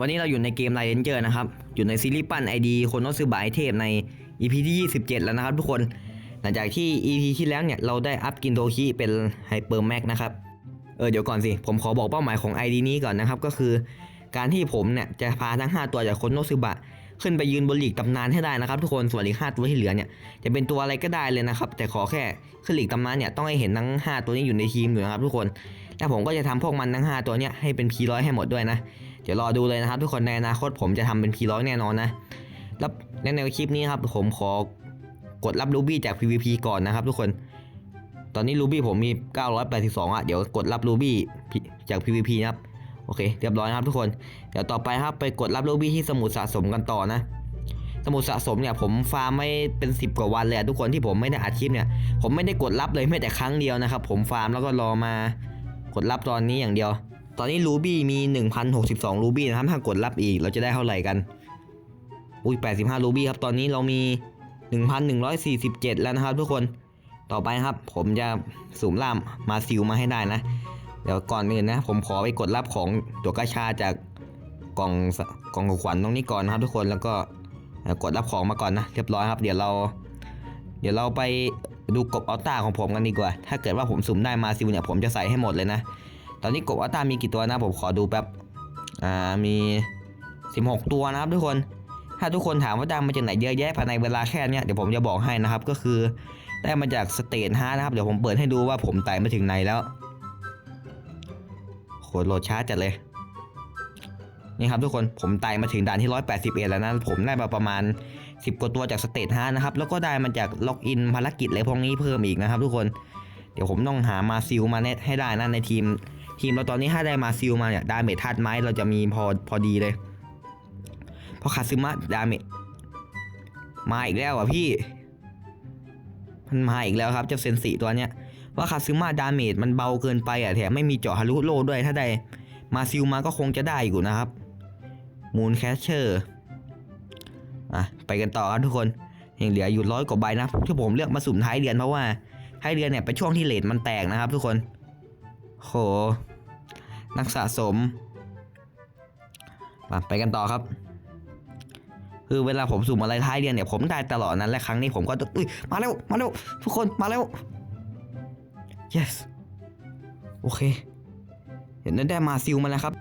วันนี้เราอยู่ในเกมไลเ n นเจอร์นะครับ อยู่ในซีรีส์ปั้นไอดีคนนอตซื้อบายเทพใน EP ที่ 27 แล้วนะครับทุกคน หลังจากที่ EP ที่แล้วเนี่ยเราได้อัพกินโดคิเป็นไฮเปอร์แม็กนะครับ เออเดี๋ยวก่อนสิ ผมขอบอกเป้าหมายของ ID นี้ก่อนนะครับ ก็คือ การที่ผมเนี่ยจะพาทั้ง 5 ตัวจากคนโนซึบะขึ้นไปยืนบนหลีกตำนานให้ได้นะครับ ทุกคนส่วนอีก5ตัวที่เหลือเนี่ยจะเป็นตัวอะไรก็ได้เลยนะครับ แต่ขอแค่ขึ้นหลีกตำนานเนี่ยต้องให้เห็นทั้ง 5 ตัวนี้อยู่ในทีมอยู่นะครับ ทุกคน แล้วผมก็จะทำพวกมันทั้ง 5 ตัวเนี่ยให้เป็น P100 ให้หมดด้วยนะ เดี๋ยวรอดูเลยนะครับทุกคนในอนาคตผมจะทำเป็น P100 แน่นอนนะ แล้วและในคลิปนี้ครับผมขอกดรับรูบี้จาก PVP ก่อนนะครับ ทุกคน ตอนนี้รูบี้ผมมี 982อะ เดี๋ยวกดรับรูบี้จาก PVP นะครับ โอเค เรียบร้อยนะครับทุกคน เดี๋ยวต่อไปครับไปกดรับรูบี้ที่สมุดสะสมกันต่อนะสมุดสะสมเนี่ยผมฟาร์มไม่เป็น 10 กว่าวันเลยทุกคนที่ผมไม่ได้อัดคลิปเนี่ยผมไม่ได้กดรับเลยแม้แต่ครั้งเดียวนะครับผมฟาร์มแล้วก็รอมา กดรับตอนนี้อย่างเดียว ตอนนี้รูบี้มี 1,062รูบี้นะครับถ้ากดรับอีกเราจะได้เท่าไหร่กัน อุ้ย85รูบี้ครับตอนนี้เรามี 1,147 แล้วนะครับทุกคนต่อไปครับ ผมจะสุ่มล่ามมาซิลมาให้ได้นะ เดี๋ยวก่อนอื่นนะ ผมขอไปกดรับของตัวกระชาจากกล่องกล่องของขวัญตรงนี้ก่อนนะครับ ทุกคนแล้วก็กดรับของมาก่อนนะ เรียบร้อยครับ เดี๋ยวเรา เดี๋ยวเราไป ดูกบอัลต้าของผมกันดีกว่า ถ้าเกิดว่าผมสุ่มได้มาซิลเนี่ยผมจะใส่ให้หมดเลยนะ ตอนนี้กบอัลต้ามีกี่ตัวนะผมขอดูแป๊บ อ่า มี 16 ตัวนะครับทุกคน ถ้าทุกคนถามว่าได้มาจากไหนเยอะแยะภายในเวลาแค่นี้เดี๋ยวผมจะบอกให้นะครับ ก็คือได้มาจากสเตทฮานะครับ เดี๋ยวผมเปิดให้ดูว่าผมไต่มาถึงไหนแล้วโหโหลดช้าจัดเลย นี่ครับทุกคนผมไต่มาถึงด่านที่ 181 แล้วนะ ผมได้มาประมาณ 10 กว่าตัวจากสเตทฮานะครับ แล้วก็ได้มาจากล็อกอินภารกิจอะไรพวกนี้เพิ่มอีกนะครับ ทุกคน เดี๋ยวผมต้องหามาซิลมาเน็ตให้ได้นะในทีม ทีมเราตอนนี้ถ้าได้มาซิลมาเนี่ยดาเมจธาตุไม้เราจะมีพอพอดีเลย เพราะคาซึมะดาเมจมาอีกแล้วอะพี่ มันมาอีกแล้วครับเจ้าเซนสิตัวเนี้ย ว่าคาซึมะดาเมจมันเบาเกินไปอะแถมไม่มีเจาะฮารุโลด้วยถ้าได้มาซิลมาก็คงจะได้อยู่นะครับ มูนแคชเชอร์อะไปกันต่อครับทุกคนยังเหลืออยู่ร้อยกว่าใบนะที่ผมเลือกมาสุ่มท้ายเดือนเพราะว่าท้ายเดือนเนี่ยเป็นช่วงที่เลทมันแตกนะครับ ทุกคนโหนักสะสมมาไปกันต่อครับ คือเวลาผมสุ่มอะไรท้ายเดือนเนี่ยผมได้ตลอดนั้นและครั้งนี้ผมก็องอุ้ยมาเร็วมาเร็วทุกคนมาเร็ว yes โอเค เห็นได้มาซิลมาแล้วครับ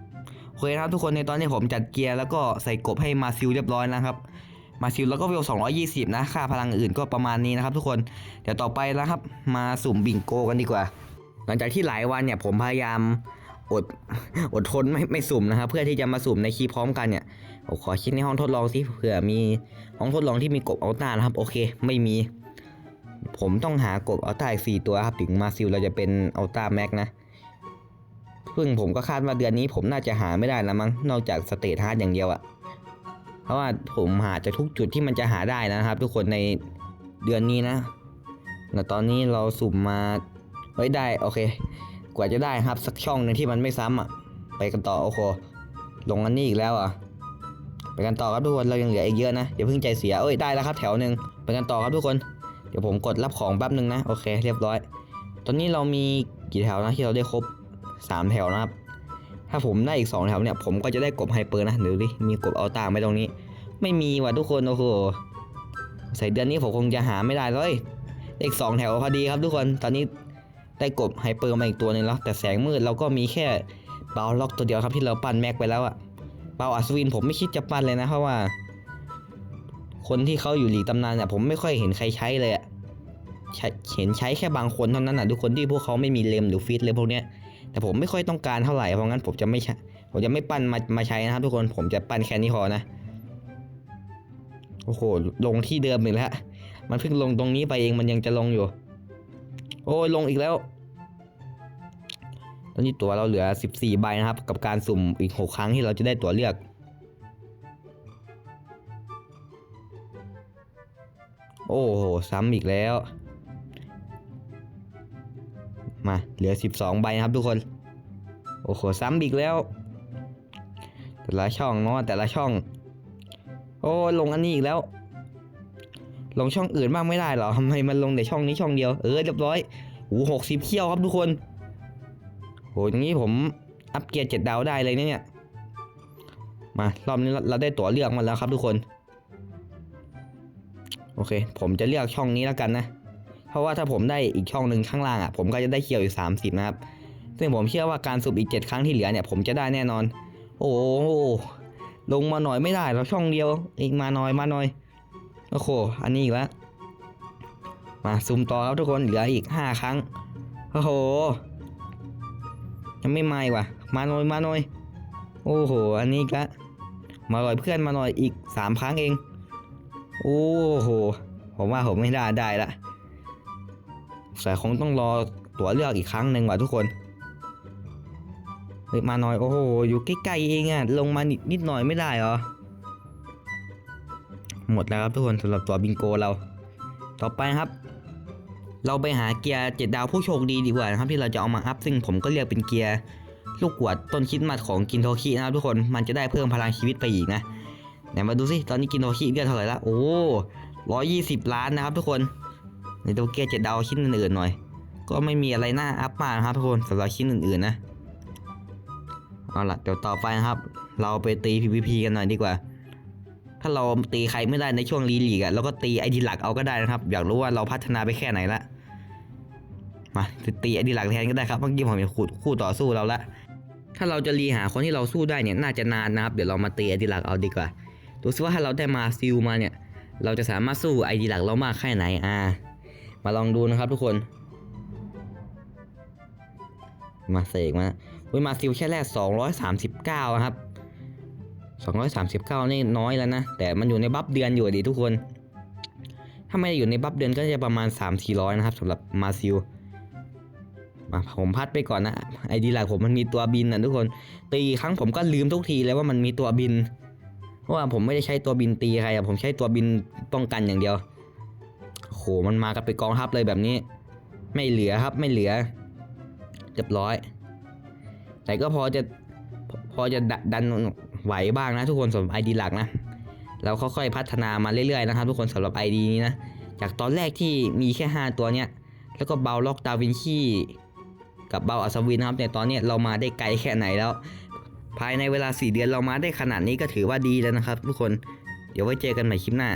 โอเคครับทุกคนในตอนนี้ผมจัดเกียร์แล้วก็ใส่กบให้มาซิลเรียบร้อยแล้วครับมาซิลแล้วก็เวล220 นะ ค่าพลังอื่นก็ประมาณนี้นะครับทุกคน เดี๋ยวต่อไปนะครับ มาสุ่มบิงโกกันดีกว่า หลังจากที่หลายวันเนี่ยผมพยายามอดอดทนไม่ไม่สุ่มนะครับ เพื่อที่จะมาสุ่มในคีพร้อมกันเนี่ยผมขอคิดในห้องทดลองสิเผื่อมีห้องทดลองที่มีกบเอัลต้านะครับ โอเค ไม่มี ผมต้องหากบเอัลต้าอีกสี่ตัวครับถึงมาซิลเราจะเป็นเอัลต้าแม็กนะ ซึ่งผมก็คาดว่าเดือนนี้ผมน่าจะหาไม่ได้แล้วมั้งนอกจากสเตทฮาร์ดอย่างเดียวอะเพราะว่าผมหาจากทุกจุดที่มันจะหาได้นะครับ ทุกคนในเดือนนี้นะแต่ตอนนี้เราสุ่มมาเฮ้ได้โอเค กว่าจะได้ครับสักช่องหนึ่งที่มันไม่ซ้ำอะ ไปกันต่อโอ้โหลงอันนี้อีกแล้วอะไปกันต่อครับทุกคนเรายังเหลืออีกเยอะนะอย่าเพิ่งใจเสียเอ้ยได้แล้วครับแถวหนึ่งไปกันต่อครับทุกคนเดี๋ยวผมกดรับของแป๊บหนึ่งนะโอเค เรียบร้อย ตอนนี้เรามีกี่แถวนะที่เราได้ครบ สามแถวนะครับ ถ้าผมได้อีกสองแถวเนี่ย ผมก็จะได้กบไฮเปอร์นะหรือดิมีกบเอาตาไหมตรงนี้ ไม่มีว่ะทุกคนโอ้โหใส่เดือนนี้ผมคงจะหาไม่ได้เลยได้อีกสองแถวพอดีครับทุกคนตอนนี้ได้กบไฮเปอร์มาอีกตัวหนึงแล้วแต่แสงมืดเราก็มีแค่เบาล็อกตัวเดียวครับที่เราปั้นแม็กไปแล้วอะเบาอัศวินผมไม่คิดจะปั้นเลยนะเพราะว่า คนที่เขาอยู่หลีตำนานเนี่ยผมไม่ค่อยเห็นใครใช้เลยอะเห็นใช้แค่บางคนเท่านั้นอะทุกคนที่พวกเขาไม่มีเลมหรือฟิตเลยพวกเนี้ย แต่ผมไม่ค่อยต้องการเท่าไหร่เพราะงั้นผมจะไม่ผมจะไม่ปั้นมามาใช้นะครับ ทุกคนผมจะปั้นแค่นี้พอนะโอ้โหลงที่เดิมอีกแล้วมันเพิ่งลงตรงนี้ไปเองมันยังจะลงอยู่ โอ้ยลงอีกแล้วตอนนี้ตัวเราเหลือ 14 ใบนะครับ กับการสุ่มอีก 6 ครั้งที่เราจะได้ตัวเลือก โอ้โห ซ้ำอีกแล้ว มาเหลือ 12 ใบนะครับทุกคน โอ้โห ซ้ำอีกแล้ว แต่ละช่องเนาะแต่ละช่อง โอ้ลงอันนี้อีกแล้ว ลงช่องอื่นบ้างไม่ได้เหรอทำไมมันลงแต่ช่องนี้ช่องเดียว เออเรียบร้อยโอ้หกสิบเขี้ยวครับทุกคนโหอย่างนี้ผมอัพเกียร์เจ็ดดาวได้เลยนะเนี่ย มารอบนี้เราได้ตั๋วเลือกมาแล้วครับทุกคน โอเค ผมจะเลือกช่องนี้แล้วกันนะ ราะว่าถ้าผมได้อีกช่องหนึ่งข้างล่างอะผมก็จะได้เคียวอยู่ 30 นะครับ ซึ่งผมเชื่อว่าการสูบอีก 7 ครั้งที่เหลือเนี่ยผมจะได้แน่นอน โอ้โหลงมาหน่อยไม่ได้เราช่องเดียวอีกมาหน่อยมาหน่อยโอ้โหอันนี้อีกแล้วมาซูมต่อครับทุกคนเหลืออีก 5 ครั้งโอ้โหยังไม่มาอีกว่ะ มาหน่อยมาหน่อยโอ้โหอันนี้อีกแล้วมาหน่อยเพื่อนมาหน่อยอีก 3 ครั้งเองโอ้โหผมว่าผมไม่ได้ได้ละ แต่คงต้องรอตั๋วเลือกอีกครั้งหนึ่งว่ะทุกคนเฮ้ยมาหน่อยโอ้โหอยู่ใกล้ๆเองอะลงมานิดนิดหน่อยไม่ได้เหรอหมดแล้วครับทุกคนสำหรับตัวบิงโกเรา ต่อไปครับ เราไปหาเกียร์เจ็ดดาวผู้โชคดีดีกว่านะครับที่เราจะเอามาอัพซึ่งผมก็เรียกเป็นเกียร์ลูกกวดต้นคิดมัดของกินโทคินะครับทุกคนมันจะได้เพิ่มพลังชีวิตไปอีกนะไหนมาดูสิตอนนี้กินโทคิเลือดเท่าไหร่ละโอ้ร้อยยี่สิบล้านนะครับทุกคน ในตัวเกียร์เจ็ดดาวชิ้นอื่นๆหน่อย ก็ไม่มีอะไรน่าอัพมากนะครับทุกคนสำหรับชิ้นอื่นๆนะเอาล่ะเดี๋ยวต่อไปนะครับ เราไปตี PVP กันหน่อยดีกว่า ถ้าเราตีใครไม่ได้ในช่วงรีลีกอะเราก็ตีไอดีหลักเอาก็ได้นะครับ อยากรู้ว่าเราพัฒนาไปแค่ไหนละมาตีไอดีหลักแทนก็ได้ครับเมื่อกี้ผมเห็นคู่คู่ต่อสู้เราละถ้าเราจะรีหาคนที่เราสู้ได้เนี่ยน่าจะนานนะครับ เดี๋ยวเรามาตีไอดีหลักเอาดีกว่าดูซิว่าถ้าเราได้มาซิลมาเนี่ย เราจะสามารถสู้ไอดีหลักเรามากแค่ไหนอ่า มาลองดูนะครับทุกคน มาเสกมาเว้ยมาซิลแค่แรก 239 ครับ 239 นี่น้อยแล้วนะ แต่มันอยู่ในบัฟเดือนอยู่ดิทุกคน ถ้าไม่ได้อยู่ในบัฟเดือนก็จะประมาณ 3-400 นะครับสำหรับมาซิลมาผมพัดไปก่อนนะไอดีหลักผมมันมีตัวบินนะทุกคน ตีครั้งผมก็ลืมทุกทีเลยว่ามันมีตัวบิน เพราะว่าผมไม่ได้ใช้ตัวบินตีใครอะผมใช้ตัวบินป้องกันอย่างเดียว หมันมากันไปนกองทัพเลยแบบนี้ ไม่เหลือครับไม่เหลือเรียบร้อย แต่ก็พอจะพอจะด,ดันไหวบ้างนะทุกคนสำหรับไอดีหลักนะเราค่อยๆพัฒนามาเรื่อยๆนะครับทุกคนสำหรับ ID นี้นะ จากตอนแรกที่มีแค่ 5 ตัวเนี้ย แล้วก็เบาล็อกดาวินชีกับเบาอัศวินนะครับเนี่ยตอนนี้เรามาได้ไกลแค่ไหนแล้ว ภายในเวลา 4 เดือนเรามาได้ขนาดนี้ก็ถือว่าดีแล้วนะครับทุกคน เดี๋ยวไว้เจอกันใหม่คลิปหน้า